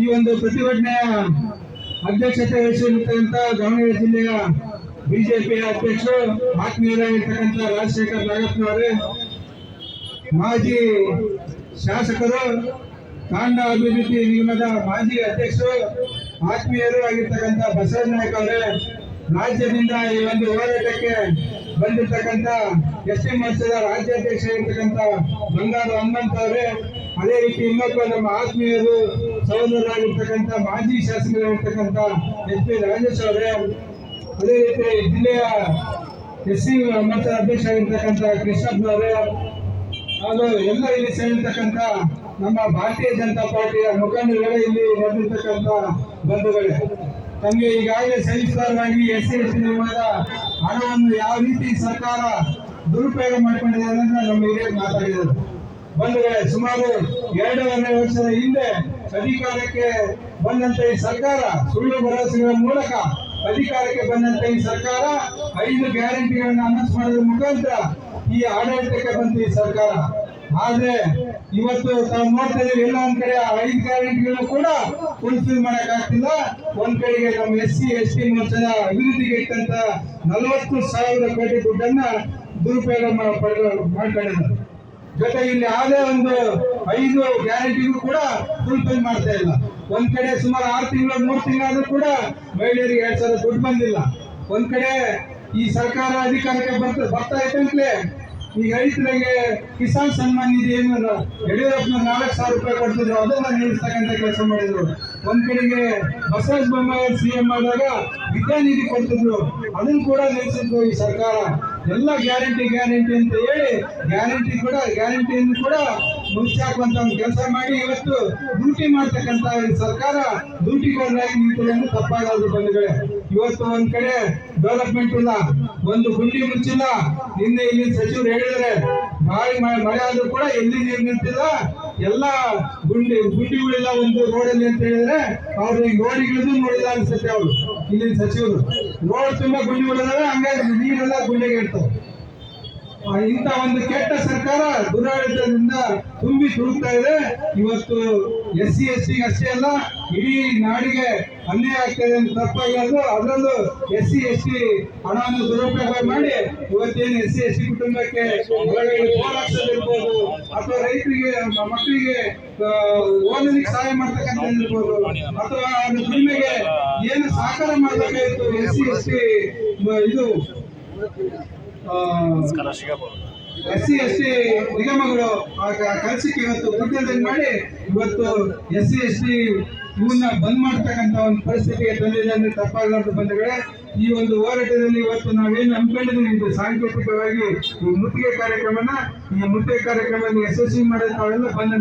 ಈ ಒಂದು ಪ್ರತಿಭಟನೆಯ ಅಧ್ಯಕ್ಷತೆ ವಹಿಸಿರ್ತಕ್ಕಂಥ ದಾವಣಗೆರೆ ಜಿಲ್ಲೆಯ ಬಿಜೆಪಿಯ ಅಧ್ಯಕ್ಷರು ಆತ್ಮೀಯರಾಗಿರ್ತಕ್ಕಂಥ ರಾಜಶೇಖರ್ ನಾಗಪ್ಪನವರೇ ಮಾಜಿ ಶಾಸಕರು, ತಾಂಡ ಅಭಿವೃದ್ಧಿ ನಿಗಮದ ಮಾಜಿ ಅಧ್ಯಕ್ಷರು, ಆತ್ಮೀಯರು ಆಗಿರ್ತಕ್ಕಂಥ ಬಸವ ನಾಯ್ಕ ಅವರೇ, ರಾಜ್ಯದಿಂದ ಈ ಒಂದು ಹೋರಾಟಕ್ಕೆ ಬಂದಿರತಕ್ಕಂಥ ಎಸ್ ಟಿ ಮೋರ್ಚಾದ ರಾಜ್ಯಾಧ್ಯಕ್ಷ ಇರ್ತಕ್ಕಂಥ ಬಂಗಾರ ಹನುಮಂತ ಅವರೇ ಅದೇ ರೀತಿ ಇನ್ನೊಬ್ಬ ನಮ್ಮ ಆತ್ಮೀಯರು ಸಹೋದರರಾಗಿರ್ತಕ್ಕಂಥ ಮಾಜಿ ಶಾಸಕರಾಗಿರ್ತಕ್ಕಂಥ ಎಸ್ ಪಿ ರಾಜೇಶ್ ಅವರೇ, ಅದೇ ರೀತಿ ಜಿಲ್ಲೆಯ ಎಸ್ ಸಿ ಮೋರ್ಚಾ ಅಧ್ಯಕ್ಷ ಆಗಿರ್ತಕ್ಕಂಥ ಕೃಷ್ಣಪ್ಪನವರೇ ಹಾಗೂ ಎಲ್ಲ ಇಲ್ಲಿ ಸೇರಿರ್ತಕ್ಕಂಥ ನಮ್ಮ ಭಾರತೀಯ ಜನತಾ ಪಾರ್ಟಿಯ ಮುಖಂಡರುಗಳೇ ಇಲ್ಲಿ ಬಂದಿರ್ತಕ್ಕಂಥ ಬಂಧುಗಳೇ. ತಮಗೆ ಈಗಾಗಲೇ ಸವಿಸ್ತಾರವಾಗಿ ಎಸ್ ಸಿ ಎಸ್ ನಿಗಮದ ಹಣವನ್ನು ಯಾವ ರೀತಿ ಸರ್ಕಾರ ದುರುಪಯೋಗ ಮಾಡಿಕೊಂಡಿದೆ ಅನ್ನೋದನ್ನ ನಮ್ಮ ಹಿರಿಯರು ಮಾತಾಡಿದರು ಬಂಧುಗಳೇ ಸುಮಾರು ಎರಡೂವರೆ ವರ್ಷದ ಹಿಂದೆ ಅಧಿಕಾರಕ್ಕೆ ಬಂದಂತ ಈ ಸರ್ಕಾರ, ಸುಳ್ಳು ಭರವಸೆಗಳ ಮೂಲಕ ಅಧಿಕಾರಕ್ಕೆ ಬಂದಂತ ಈ ಸರ್ಕಾರ, ಐದು ಗ್ಯಾರಂಟಿಗಳನ್ನ ಅನೌನ್ಸ್ ಮಾಡೋದ್ರ ಮುಖಾಂತರ ಈ ಆಡಳಿತಕ್ಕೆ ಬಂತು ಈ ಸರ್ಕಾರ. ಆದ್ರೆ ಇವತ್ತು ತಾವು ನೋಡ್ತಾ ಇದೀವಿ ಎಲ್ಲ ಒಂದ್ ಕಡೆ ಐದು ಗ್ಯಾರಂಟಿಗಳು ಕೂಡ ಫುಲ್ಫಿಲ್ ಮಾಡಕ್ ಆಗ್ತಿಲ್ಲ ಒಂದ್ ಕಡೆಗೆ ನಮ್ಮ ಎಸ್ ಸಿ, ಎಸ್ ಟಿ ಮೋರ್ಚಾದ ಅಭಿವೃದ್ಧಿಗೆ ಇಟ್ಟಂತ ನಲವತ್ತು ಸಾವಿರ ಕೋಟಿ ದುಡ್ಡನ್ನ ದುರುಪಯೋಗ ಮಾಡ್ಕೊಂಡಿದ್ದಾರೆ. ಜೊತೆಗೆ ಇಲ್ಲಿ ಯಾವುದೇ ಒಂದು ಐದು ಗ್ಯಾರಂಟಿಗೂ ಕೂಡ ಫುಲ್ಫಿಲ್ ಮಾಡ್ತಾ ಇಲ್ಲ. ಒಂದ್ ಕಡೆ ಸುಮಾರು ಆರು ತಿಂಗಳು, ಮೂರು ತಿಂಗಳಾದ್ರೂ ಕೂಡ ಮಹಿಳೆಯರಿಗೆ ಎರಡ್ ಸಾವಿರ ದುಡ್ಡು ಬಂದಿಲ್ಲ. ಒಂದ್ ಕಡೆ ಈ ಸರ್ಕಾರ ಅಧಿಕಾರಕ್ಕೆ ಬರ್ತಾ ಬರ್ತಾ ಇತ್ತಂತಲೇ ಈಗ ರೈತರಿಗೆ ಕಿಸಾನ್ ಸನ್ಮಾನ್ ನಿಧಿ ಏನು ಯಡಿಯೂರಪ್ಪನ ನಾಲ್ಕು ಸಾವಿರ ರೂಪಾಯಿ ಕೊಡ್ತಿದ್ರು ಅದನ್ನ ನಿಲ್ಲಿಸ್ತಕ್ಕಂಥ ಕೆಲಸ ಮಾಡಿದ್ರು. ಒಂದ್ ಕಡೆಗೆ ಬಸವರಾಜ ಬೊಮ್ಮಾಯಿ ಸಿ ಎಂ ಆದಾಗ ವಿದ್ಯಾನಿಧಿ ಕೊಡ್ತಿದ್ರು. ಅದನ್ನು ಕೂಡ ನಿಲ್ಲಿಸಿದ್ರು ಈ ಸರ್ಕಾರ. ಎಲ್ಲ ಗ್ಯಾರಂಟಿ ಗ್ಯಾರಂಟಿ ಅಂತ ಹೇಳಿ ಗ್ಯಾರಂಟಿ ಕೂಡ ಗ್ಯಾರಂಟಿಯನ್ನು ಕೂಡ ಮುಚ್ಚಾಕುವಂತ ಒಂದು ಕೆಲಸ ಮಾಡಿ ಇವತ್ತು ಡ್ಯೂಟಿ ಮಾಡ್ತಕ್ಕಂತ ಸರ್ಕಾರ ಡ್ಯೂಟಿಗೋರಾಗಿ ಅಂತ ತಪ್ಪಾಗಲ್ಲ ಬಂಧುಗಳೇ. ಇವತ್ತು ಒಂದ್ ಕಡೆ ಡೆವಲಪ್ಮೆಂಟ್ ಇಲ್ಲ. ಒಂದು ಗುಂಡಿ ಮುಚ್ಚಿಲ್ಲ. ನಿನ್ನೆ ಇಲ್ಲಿ ಸಚಿವರು ಹೇಳಿದರೆ ಬಾರಿ ಮಳೆ ಆದ್ರೂ ಕೂಡ ಎಲ್ಲಿ ನೀರು ನಿಂತಿಲ್ಲ? ಎಲ್ಲ ಗುಂಡಿ ಗುಂಡಿಗಳಿಲ್ಲ ಒಂದು ರೋಡಲ್ಲಿ ಅಂತ ಹೇಳಿದ್ರೆ ಅವ್ರು ಈ ರೋಡಿಗಳಿಗೂ ನೋಡಿಲ್ಲ ಅನ್ಸುತ್ತೆ ಅವರು. ಇಲ್ಲಿ ಸಚಿವರು, ರೋಡ್ ತುಂಬಾ ಗುಂಡಿಗಳಿದಾವೆ ಹಂಗಾಗಿ ನೀರೆಲ್ಲ ಗುಂಡಿಗೆ ಇರ್ತವೆ ಇಂಥ ಒಂದು ಕೆಟ್ಟ ಸರ್ಕಾರ ದುರಾಡಳಿತದಿಂದ ತುಂಬಿ ತುಳುಕ್ತಾ ಇದೆ. ಇವತ್ತು ಎಸ್ ಸಿ ಎಸ್ ಟಿ ಅಷ್ಟೇ ಅಲ್ಲ ಇಡೀ ನಾಡಿಗೆ ಅನ್ಯಾಯ ಆಗ್ತದೆ ಅಂತ ತಪ್ಪಾಗಿರೋದು ಅದರಲ್ಲೂ ಎಸ್ ಸಿ ಎಸ್ ಟಿ ಹಣವನ್ನು ದುರುಪಯೋಗ ಮಾಡಿ ಇವತ್ತೇನು ಎಸ್ ಸಿ ಎಸ್ ಟಿ ಕುಟುಂಬಕ್ಕೆ ಇರ್ಬೋದು ಅಥವಾ ರೈತರಿಗೆ, ಮಕ್ಕಳಿಗೆ ಓದಲಿಕ್ಕೆ ಸಹಾಯ ಮಾಡ್ತಕ್ಕಂಥ ಅಥವಾ ಅದು ದುಡಿಮೆಗೆ ಏನು ಸಹಕಾರ ಮಾಡಬೇಕಾಗಿತ್ತು ಎಸ್ ಸಿ ಎಸ್ ಟಿ ಇದು ಎಸ್ ಸಿ, ಎಸ್ ಟಿ ನಿಗಮಗಳು ಕೆಲ್ಸಕ್ಕೆ ಇವತ್ತು ದುಡ್ಡು ಮಾಡಿ, ಇವತ್ತು ಎಸ್ ಸಿ, ಎಸ್ ಟಿ ಇವನ್ನ ಬಂದ್ ಮಾಡ್ತಕ್ಕಂಥ ಒಂದು ಪರಿಸ್ಥಿತಿಗೆ ತಂದಿದೆ ಅಂದ್ರೆ ತಪ್ಪಾಗಲಾರ್ದು ಬಂಧುಗಳೇ. ಈ ಒಂದು ಹೋರಾಟದಲ್ಲಿ ಇವತ್ತು ನಾವೇನು ಹಮ್ಮಿಕೊಂಡಿದ್ದೀವಿ ಇದು ಸಾಂಕೇತಿಕವಾಗಿ ಈ ಮುತ್ತಿಗೆ ಕಾರ್ಯಕ್ರಮನ, ಈ ಮುತ್ತಿಗೆ ಕಾರ್ಯಕ್ರಮವನ್ನು ಯಶಸ್ವಿ ಮಾಡೋದು ನಾವೆಲ್ಲ ಬಂದ